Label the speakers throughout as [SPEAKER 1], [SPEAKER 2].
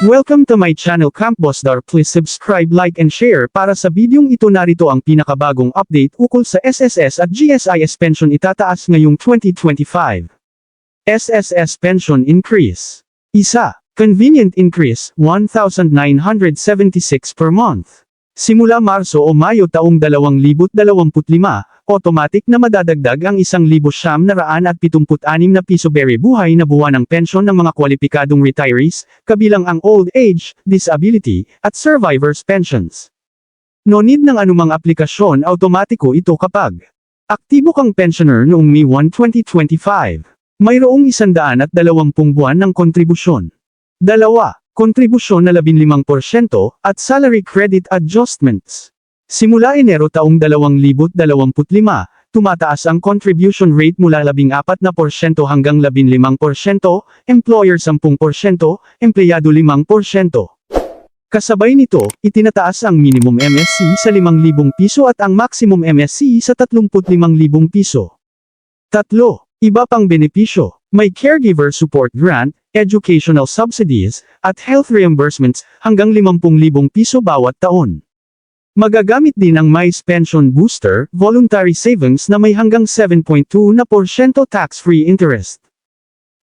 [SPEAKER 1] Welcome to my channel Camp Bossdar. Please subscribe, like and share para sa bidyong ito narito ang pinakabagong update ukol sa SSS at GSIS pension itataas ngayong 2025. SSS pension increase. Isa, convenient increase, 1,976 per month. Simula Marso o Mayo taong 2025, automatic na madadagdag ang 1,000 at 76 na piso beri buhay na buwan ng pensyon ng mga kwalipikadong retirees, kabilang ang old age, disability, at survivors pensions. No need ng anumang aplikasyon automatiko ito kapag aktibo kang pensioner noong May 1, 2025. Mayroong 120 buwan ng kontribusyon. Dalawa, kontribusyon na 15% at salary credit adjustments. Simula Enero taong 2025, tumataas ang contribution rate mula 14% hanggang 15%, employer 10%, empleyado 5%. Kasabay nito, itinataas ang minimum MSC sa 5,000 piso at ang maximum MSC sa 35,000 piso. Tatlo, iba pang benepisyo, may caregiver support grant, educational subsidies, at health reimbursements hanggang 50,000 piso bawat taon. Magagamit din ang MICE Pension Booster, voluntary savings na may hanggang 7.2 na porsyento tax-free interest.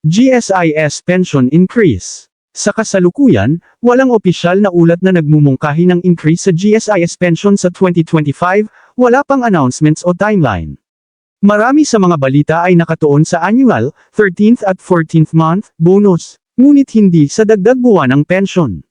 [SPEAKER 1] GSIS Pension Increase Sa kasalukuyan, walang opisyal na ulat na nagmumungkahi ng increase sa GSIS pension sa 2025, wala pang announcements o timeline. Marami sa mga balita ay nakatuon sa annual, 13th at 14th month, bonus, ngunit hindi sa dagdag buwan ng pension.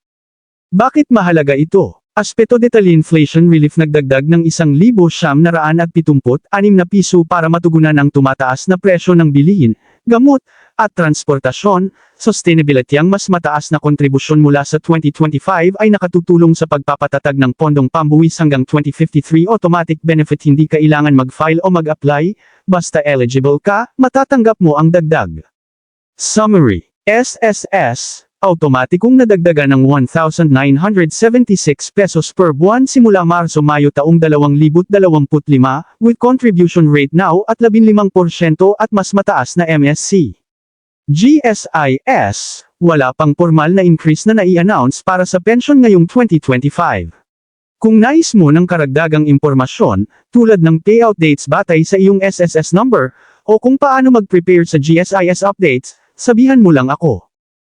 [SPEAKER 1] Bakit mahalaga ito? Aspeto detalye inflation relief nagdagdag ng 1,000 at 76 na piso para matugunan ang tumataas na presyo ng bilihin, gamot, at transportasyon, sustainability ang mas mataas na kontribusyon mula sa 2025 ay nakatutulong sa pagpapatatag ng pondong pambuwis hanggang 2053 automatic benefit hindi kailangan mag-file o mag-apply, basta eligible ka, matatanggap mo ang dagdag. Summary. SSS automatikong nadagdagan ng 1,976 pesos per buwan simula Marso-Mayo taong 2025, with contribution rate now at 15% at mas mataas na MSC. GSIS, wala pang formal na increase na nai-announce para sa pension ngayong 2025. Kung nais mo ng karagdagang impormasyon, tulad ng payout dates batay sa iyong SSS number, o kung paano mag-prepare sa GSIS updates, sabihan mo lang ako.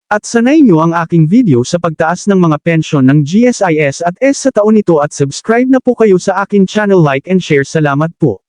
[SPEAKER 1] At sanay nyo ang aking video sa pagtaas ng mga pensyon ng GSIS at S sa taon ito at subscribe na po kayo sa akin channel like and share salamat po.